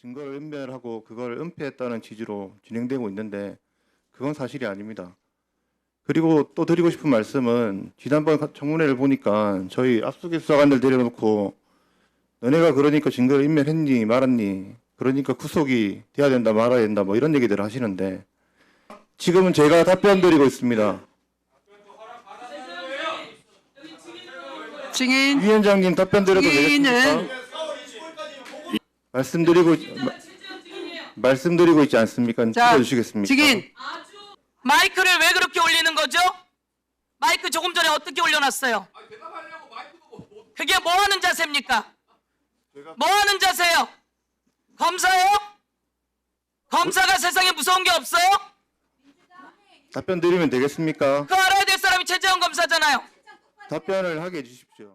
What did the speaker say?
증거를 은멸하고 그걸 은폐했다는 취지로 진행되고 있는데 그건 사실이 아닙니다. 그리고 또 드리고 싶은 말씀은 지난번 가- 청문회를 보니까 저희 압수수색 수사관들 데려놓고 너네가 그러니까 증거를 인멸했니 말았니 그러니까 구속이 돼야 된다 말아야 된다 뭐 이런 얘기들을 하시는데 지금은 제가 답변 드리고 있습니다. 증인 위원장님 답변 드려도 되겠습니까? 말씀드리고 마- 말씀드리고 있지 않습니까? 자, 들어주시겠습니까? 증인 마이크를 왜 그렇게 올리는 거죠? 마이크 조금 전에 어떻게 올려놨어요? 그게 뭐 하는 자세입니까? 뭐 하는 자세요? 검사요? 검사가 세상에 무서운 게 없어요? 답변 드리면 되겠습니까? 그거 알아야 될 사람이 최재형 검사잖아요. 답변을 하게 해주십시오.